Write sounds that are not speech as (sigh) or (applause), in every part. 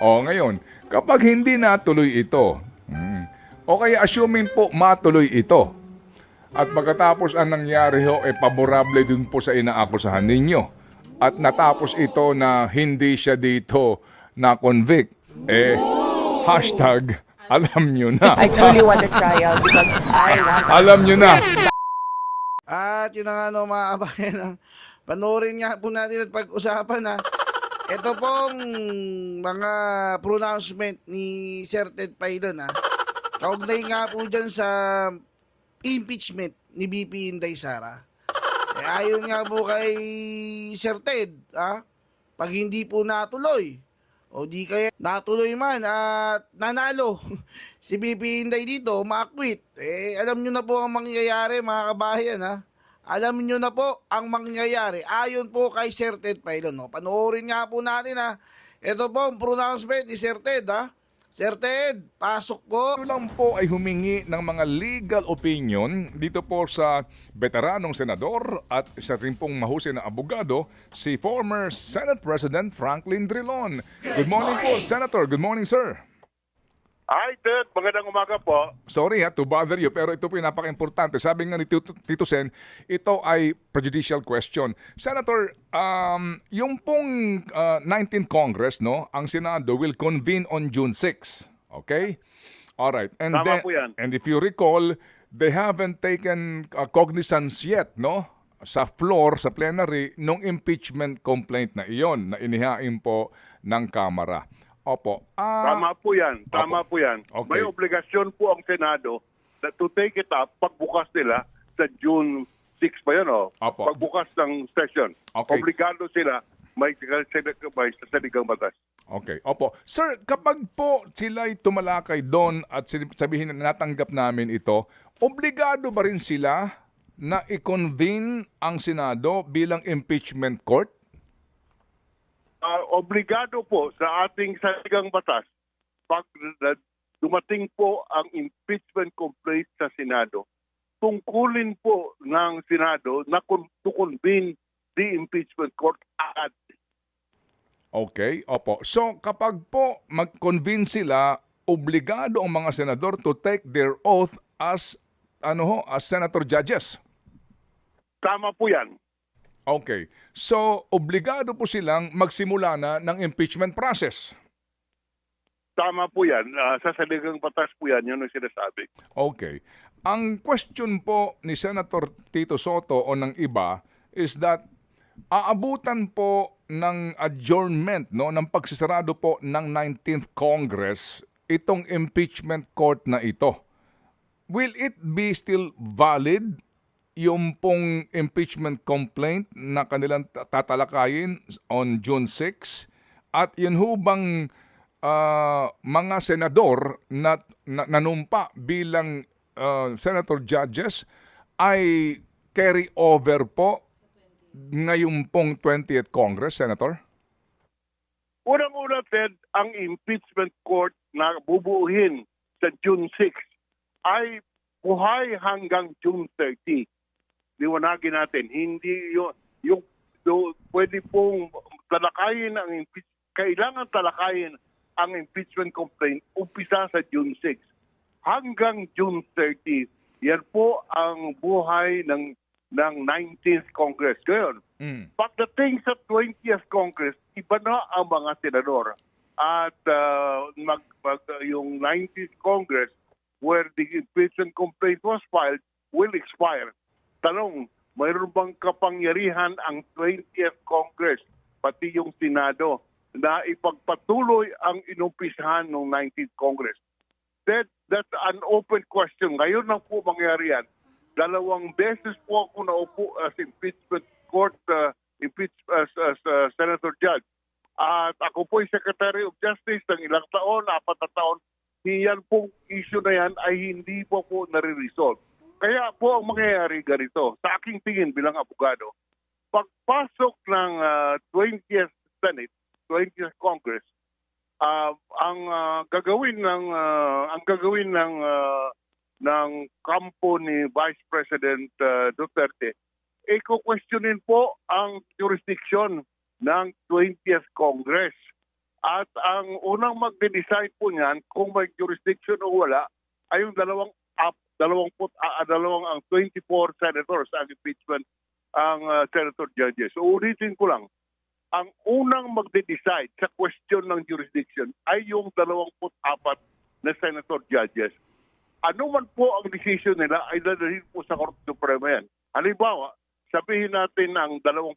O ngayon, kapag hindi natuloy ito, hmm, o kaya assuming po matuloy ito, at pagkatapos ang nangyari ho, eh paborable din po sa inaakusahan ninyo. At natapos ito na hindi siya dito na-convict, eh, hashtag, alam nyo na. I truly want a trial because I want Alam nyo na. At yun na nga no, mga kabayan, ah, panoorin nga po natin at pag-usapan na ito pong mga pronouncement ni Sir Ted Pailon ha. Kaugnay nga po dyan sa impeachment ni BP Inday Sara. Eh, ayon nga po kay Sir Ted, ha? pag hindi po natuloy, o di kaya natuloy man at nanalo (laughs) si BP Inday dito, maakwit. Eh, alam nyo na po ang mangyayari mga kabayan ha. Alam nyo na po ang mangyayari. Ayon po kay Sir Ted Pailon. No? Panoorin nga po natin ha. Ito po ang pronouncement ni Sir Ted ha. Sir Ted, pasok po. Ito lang po ay humingi ng mga legal opinion dito po sa veteranong senador at isa rin pong mahusay na abogado, si former Senate President Franklin Drilon. Good morning po, Senator. Good morning, sir. Hi, Ted. Magandang umaga po. Sorry ha, to bother you, pero ito po yung napaka-importante. Sabi nga ni Tito, Tito Sen, ito ay prejudicial question. Senator, um, yung pong uh, 19th Congress, no, ang Senado will convene on June 6. Okay? Alright. And Tama then, po yan. And if you recall, they haven't taken uh, cognizance yet, no? sa floor, sa plenary, nung impeachment complaint na iyon na inihain po ng Kamara. Opo. Ah, Tama po yan. Tama po yan. Okay. May obligasyon po ang Senado na to take it up pagbukas nila sa June 6 pa yun, oh. Opo. Pagbukas ng session. Okay. Obligado sila may, may sasaligang batas. Okay. Opo. Sir, kapag po sila'y tumalakay doon at sabihin na natanggap namin ito, obligado ba rin sila na i-convene ang Senado bilang impeachment court? Ah, obligado po sa ating saligang batas pag dumating po ang impeachment complaint sa Senado, tungkulin po ng Senado na to convene the impeachment court agad. Okay. Opo. So, kapag po mag-convene sila, obligado ang mga senador to take their oath as ano ho, as senator judges. Tama po yan. Okay. So, obligado po silang magsimula na ng impeachment process. Tama po yan. Ah, sa saligang batas po yan, yun ang sinasabi. Okay. Ang question po ni Senator Tito Soto o ng iba is that aabutan po ng adjournment no ng pagsisarado po ng 19th Congress itong impeachment court na ito. Will it be still valid yung pong impeachment complaint na kanilang tatalakayin on June 6? At yun ho bang ah, mga senador na, na nanumpa bilang ah, senator judges ay carry over po ngayon pong 20th Congress, Senator? Unang-una, Ted, ang impeachment court na bubuuhin sa June 6 ay buhay hanggang June 30. Liwanagin natin, hindi yung, yung, yung pwede pong talakayin ang impeach, kailangan talakayin ang impeachment complaint umpisa sa June 6 hanggang June 30. Yan po ang buhay ng ng 19th Congress. Ngayon, Mm. Pagdating sa 20th Congress, iba na ang mga senador. At uh, mag, mag, yung 19th Congress, where the impeachment complaint was filed, will expire. Tanong, mayroon bang kapangyarihan ang 20th Congress, pati yung Senado, na ipagpatuloy ang inumpisahan ng 19th Congress? That, that's an open question. Ngayon lang po mangyari yan. Dalawang beses po ako naupo as impeachment court uh, impeach as, as uh, senator judge. At ako po ay Secretary of Justice ng ilang taon, apat na taon. Iyan pong issue na yan ay hindi po po nare-resolve. Kaya po ang mangyayari ganito, sa aking tingin bilang abogado, pagpasok ng uh, 20th Senate, 20th Congress, uh, ang uh, gagawin ng uh, ang gagawin ng uh, ng kampo ni Vice President uh, Duterte, eh questionin po ang jurisdiction ng 20th Congress. At ang unang magde-decide po niyan kung may jurisdiction o wala ay yung dalawang up, dalawang put, ah, dalawang ang 24 senators ang impeachment ang ah, senator judges. So ulitin ko lang, ang unang magde-decide sa question ng jurisdiction ay yung 24 na senator judges. Ano man po ang decision nila ay dadalhin po sa Korte Suprema yan. Halimbawa, sabihin natin ang 24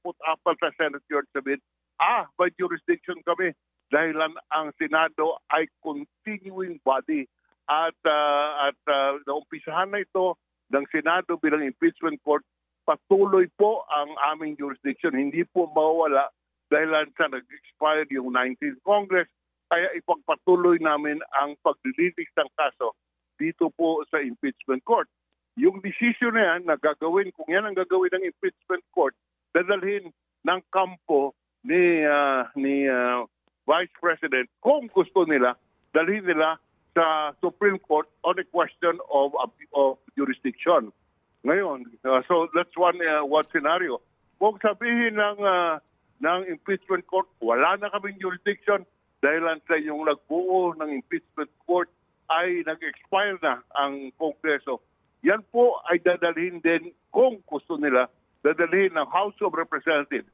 na Senate judge sabihin, ah, by jurisdiction kami dahilan ang Senado ay continuing body at uh, at uh, naumpisahan na ito ng Senado bilang impeachment court. Patuloy po ang aming jurisdiction. Hindi po mawawala dahilan sa nag-expire yung 19th Congress. Kaya ipagpatuloy namin ang paglilitis ng kaso dito po sa impeachment court. Yung decision na yan na gagawin, kung yan ang gagawin ng impeachment court, dadalhin ng kampo ni ah, ni ah, Vice President kung gusto nila, dalhin nila sa Supreme Court on a question of, of jurisdiction. Ngayon, uh, so that's one uh, one scenario. Kung sabihin ng uh, ng impeachment court, wala na kaming jurisdiction dahil sa yung nagbuo ng impeachment court ay nag-expire na ang Kongreso. Yan po ay dadalhin din kung gusto nila, dadalhin ng House of Representatives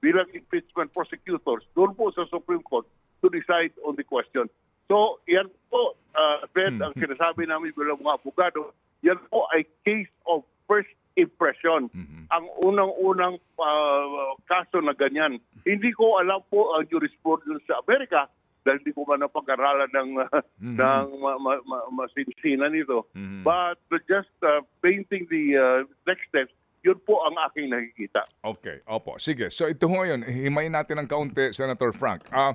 bilang impeachment prosecutors doon po sa Supreme Court to decide on the question. So, yan po, uh, Ben, ang sinasabi namin bilang mga abogado, yan po ay case of first impression. Ang unang-unang uh, kaso na ganyan. Hindi ko alam po ang jurisprudence sa Amerika dahil hindi ko man napag-aralan ng, uh, ng ma- ma- ma- masinsinan nito. But just uh, painting the uh, next steps, yun po ang aking nakikita. Okay, opo. Sige. So ito ho ngayon, himayin natin ng kaunti, Senator Frank. Ah,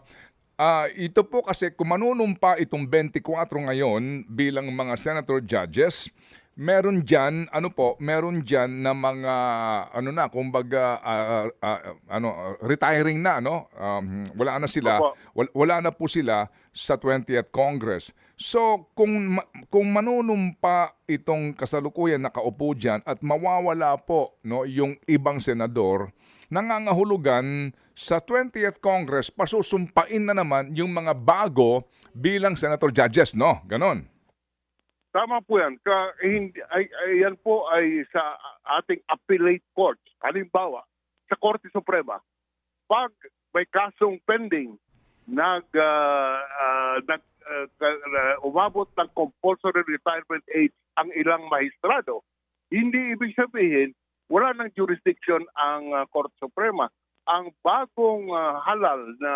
ah, ito po kasi kung manunumpa itong 24 ngayon bilang mga senator judges, meron diyan ano po, meron diyan na mga ano na, kumbaga ah, ah, ano ah, retiring na no. Um, wala na sila. Opo. Wal- wala na po sila sa 20th Congress. So, kung kung manunumpa itong kasalukuyan nakaupo diyan at mawawala po no yung ibang senador, nangangahulugan sa 20th Congress pasusumpain na naman yung mga bago bilang senator judges, no? Ganon. Tama po yan. Ka, hindi, ay, ay, yan po ay sa ating appellate courts. Halimbawa, sa Korte Suprema, pag may kasong pending, nag, ah, ah, nag ka- ah, umabot ng compulsory retirement age ang ilang mahistrado, hindi ibig sabihin wala ng jurisdiction ang ah, Korte Suprema. Ang bagong ah, halal na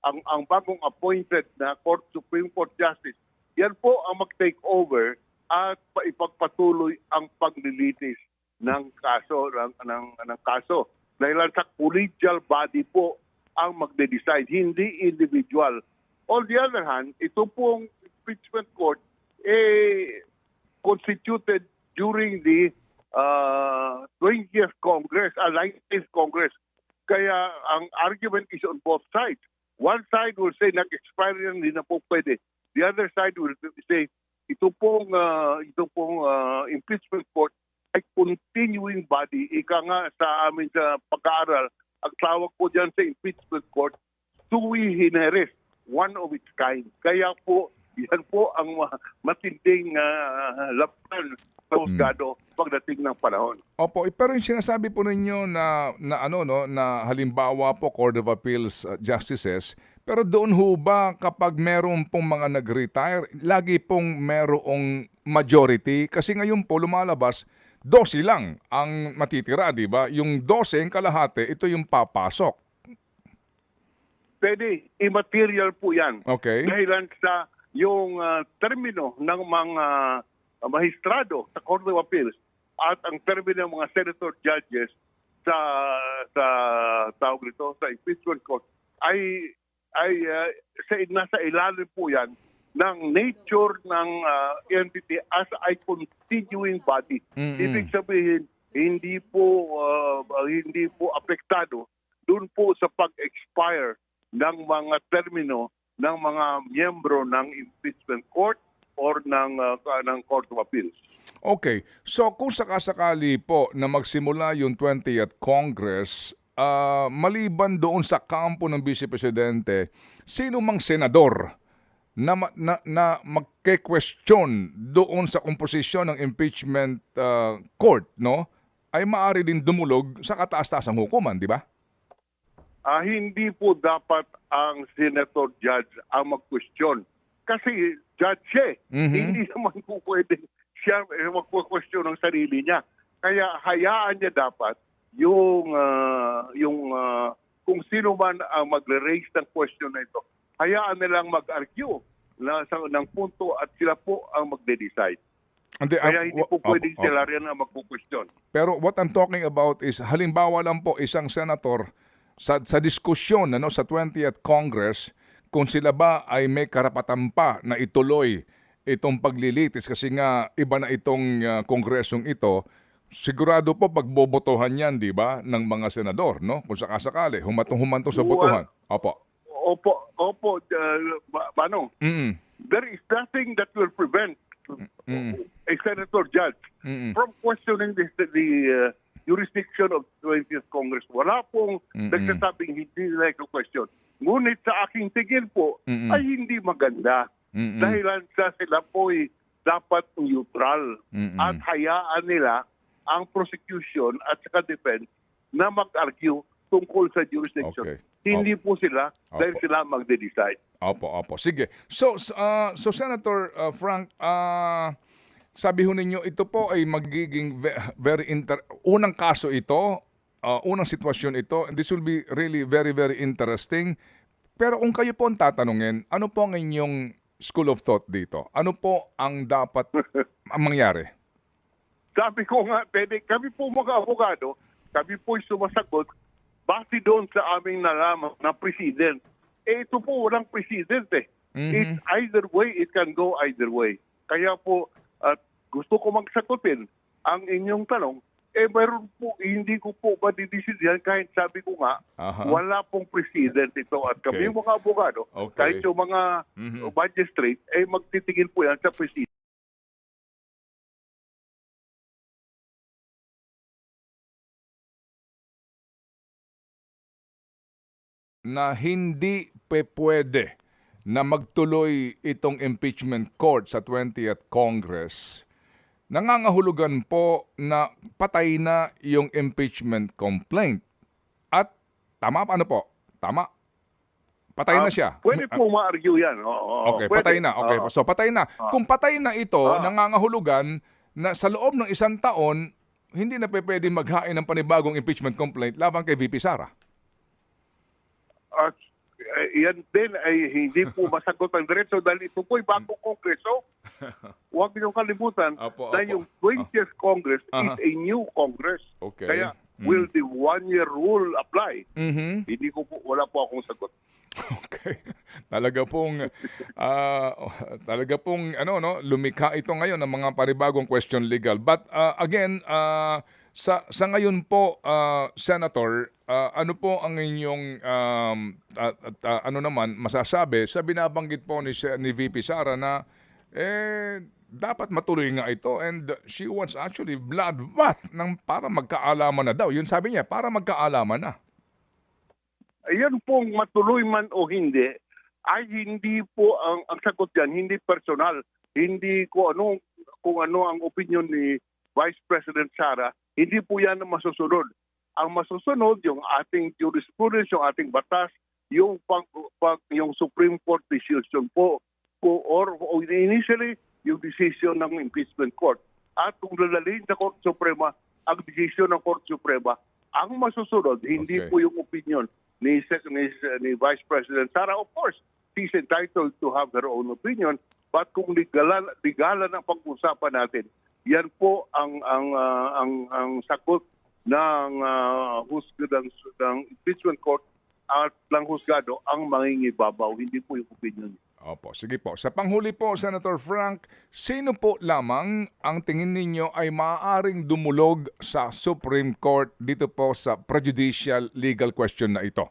ang ang bagong appointed na Court Supreme Court Justice yan po ang mag-take over at pa- ipagpatuloy ang paglilitis ng kaso ng, ng, ng kaso. Dahil sa collegial body po ang magde-decide, hindi individual. On the other hand, ito pong impeachment court eh constituted during the uh, 20th Congress, uh, 19th Congress. Kaya ang argument is on both sides. One side will say nag-expire yan, hindi na po pwede. The other side will say ito pong uh, ito pong uh, impeachment court ay continuing body. Ika nga sa amin sa pag-aaral, ang tawag po dyan sa impeachment court, sui generis, one of its kind. Kaya po, yan po ang ma- matinding uh, laban sa husgado pagdating ng panahon. Opo, eh, pero yung sinasabi po ninyo na na ano no na halimbawa po Court of Appeals uh, justices, pero doon ho ba kapag meron pong mga nag-retire, lagi pong merong majority kasi ngayon po lumalabas 12 lang ang matitira, di ba? Yung 12 ang kalahati, ito yung papasok. Pwede, immaterial po yan. Okay? Dahilan sa yung ah, termino ng mga ah, mahistrado sa Court of Appeals at ang termino ng mga senator judges sa sa tawag nito sa impeachment court ay ay ah, sa nasa ilalim po yan ng nature ng ah, entity as a continuing body. Mm-mm. Ibig sabihin hindi po ah, hindi po apektado doon po sa pag-expire ng mga termino ng mga miyembro ng impeachment court or ng ka- ng Court of Appeals. Okay. So kung sakasakali po na magsimula yung 20th Congress ah, maliban doon sa kampo ng Vice Presidente, sino mang senador na, na, na magke-question doon sa komposisyon ng impeachment ah, court, no? ay maaari din dumulog sa kataas-taasang hukuman, di ba? Ah, hindi po dapat ang senator judge ang mag-question. Kasi judge siya eh. Mhm. Hindi naman po pwede siya eh, mag-question ng sarili niya. Kaya hayaan niya dapat yung ah, yung ah, kung sino man ang magre-raise ng question na ito, hayaan nilang mag-argue na, sa, ng punto at sila po ang magde-decide. Hindi, Kaya hindi po pwedeng opo, opo. sila rin ang magpo-question. Pero what I'm talking about is halimbawa lang po isang senator sa sa diskusyon ano sa 20th Congress kung sila ba ay may karapatan pa na ituloy itong paglilitis kasi nga iba na itong ah, kongresong ito sigurado po pagbobotohan yan di ba ng mga senador no kung sakasakali humatong humanto sa botohan opo Opo, opo, uh, ba- Manong. mm there is nothing that will prevent Mm. a senator judge Mm-mm. from questioning this, the, uh, jurisdiction of 20th Congress. Wala pong Mm-mm. nagsasabing hindi nila ito question. Ngunit sa aking tingin po, Mm-mm. ay hindi maganda. Mm-mm. Dahil sa sila po ay dapat neutral Mm-mm. at hayaan nila ang prosecution at saka defense na mag-argue tungkol sa jurisdiction. Okay. Hindi po sila dahil Opo. sila magde-decide. Opo, opo. Sige. So, ah, so Senator ah, Frank, ah, sabi ho ninyo, ito po ay magiging ve- very inter... Unang kaso ito, ah, unang sitwasyon ito, and this will be really very, very interesting. Pero kung kayo po ang tatanungin, ano po ang inyong school of thought dito? Ano po ang dapat (laughs) ang mangyari? Sabi ko nga, pwede, kami po mga abogado, kami po sumasagot base doon sa aming nalaman na president. Eh, ito po walang president eh. Mhm. It's either way, it can go either way. Kaya po, at gusto ko magsagutin ang inyong tanong, eh meron po, hindi ko po madidesidihan kahit sabi ko nga, Aha. wala pong president ito. At kami Okay. mga abogado, Okay. kahit yung mga Mhm. magistrate, eh magtitingin po yan sa president. na hindi pe pwede na magtuloy itong impeachment court sa 20th Congress, nangangahulugan po na patay na yung impeachment complaint. At tama ano po? Tama. Patay na Ah, siya. Pwede po ma-argue yan. Oo, Okay, pwede. patay na. Okay, Oo. so patay na. Kung patay na ito, Ah. nangangahulugan na sa loob ng isang taon, hindi na pwede maghain ng panibagong impeachment complaint laban kay VP Sara. Eh, yan din ay hindi po masagot ang diretso dahil ito po ay bagong kongreso. (laughs) Huwag niyong kalimutan Apo, na apo. yung 20th Congress is Aha. a new Congress. Okay. Kaya Mm. will the one-year rule apply? Mhm. Hindi ko po, wala po akong sagot. (laughs) Okay. Talaga pong (laughs) ah, talaga pong ano no, lumikha ito ngayon ng mga paribagong question legal. But ah, again, ah, sa sa ngayon po ah, Senator, ah, ano po ang inyong um, at- at, ah, ano naman masasabi sa binabanggit po ni ni VP Sara na eh dapat matuloy nga ito and she wants actually bloodbath ng para magkaalaman na daw. Yun sabi niya, para magkaalaman na. Ayan pong matuloy man o hindi, ay hindi po ang, ang sagot dyan, hindi personal. Hindi ko ano, kung ano ang opinion ni Vice President Sara, hindi po yan ang masusunod. Ang masusunod, yung ating jurisprudence, yung ating batas, yung, pag, pag, yung Supreme Court decision po, po or, or initially, yung decision ng impeachment court. At kung lalaliin sa Court Suprema, ang decision ng Court Suprema, ang masusunod, hindi Okay. po yung opinion ni, ni, ni Vice President Sara. Of course, she's entitled to have her own opinion. But kung legalan, legalan ang pag-usapan natin, yan po ang ang ah, ang ang sagot ng uh, husgado ng, ng impeachment court at ng husgado ang mangingibabaw, hindi po yung opinion. Opo, sige po. Sa panghuli po, Senator Frank, sino po lamang ang tingin ninyo ay maaaring dumulog sa Supreme Court dito po sa prejudicial legal question na ito?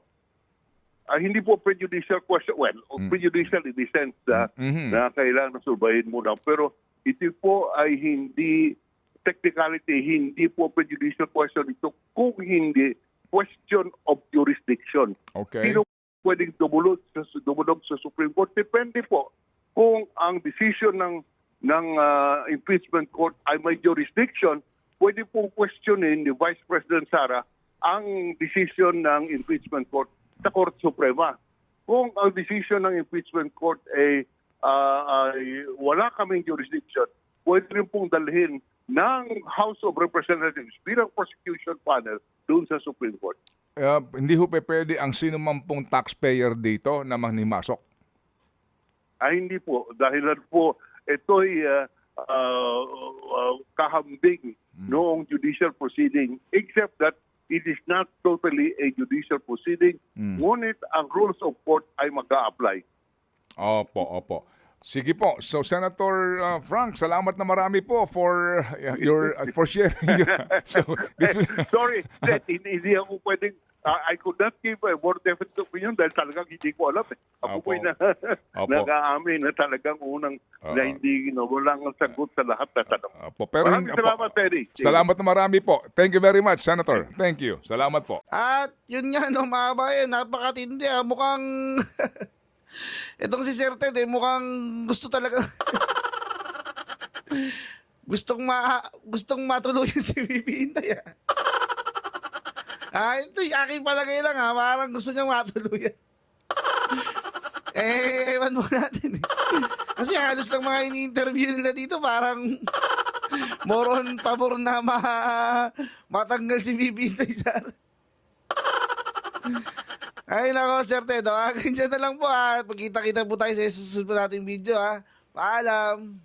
Ah, hindi po prejudicial question. Well, prejudicial in the sense that Mhm. na kailangan surbahin muna. Pero ito po ay hindi technicality, hindi po prejudicial question ito kung hindi question of jurisdiction. Okay. Sino pwedeng dumulog sa, dumulog sa Supreme Court? Depende po kung ang decision ng ng ah, impeachment court ay may jurisdiction, pwede pong questionin ni Vice President Sara ang decision ng impeachment court sa Court Suprema. Kung ang decision ng impeachment court ay, ah, ay wala kaming jurisdiction, pwede rin pong dalhin ng House of Representatives bilang prosecution panel doon sa Supreme Court. Uh, hindi ho pe pwede ang sino man pong taxpayer dito na manimasok. Ay hindi po. Dahilan po, ito'y uh, uh, uh, kahambing noong judicial proceeding except that it is not totally a judicial proceeding. Ngunit ang rules of court ay mag apply Opo, opo. Sige po. So Senator uh, Frank, salamat na marami po for uh, your uh, for sharing. your- (laughs) so this will, (laughs) Sorry, that hindi, hindi ako pwedeng, uh, I could not give a more definite opinion dahil talagang hindi ko alam. Eh. Ako Opo. po'y na, (laughs) nag-aamin na talagang unang na Oo. hindi, no, walang sagot sa lahat na tanong. Opo, pero Maraming hindi- opo. salamat, Terry. Salamat na marami po. Thank you very much, Senator. Thank you. Salamat po. At yun nga, no, mga bayan, napakatindi ah. Mukhang, itong si Sir Ted, eh, mukhang gusto talaga, gustong ma gustong matuluyan si Bibi Inday ah. ah, ito yung aking palagay lang ha, parang gusto niya matuluyan. eh, ewan mo natin eh. Kasi halos lang mga ini-interview nila dito, parang moron pabor na ma matanggal si Bibi Inday Sara. Ay nako, Sir Ted. (laughs) Akin dyan na lang po ha. Pagkita-kita po tayo sa susunod po nating video ha. Paalam.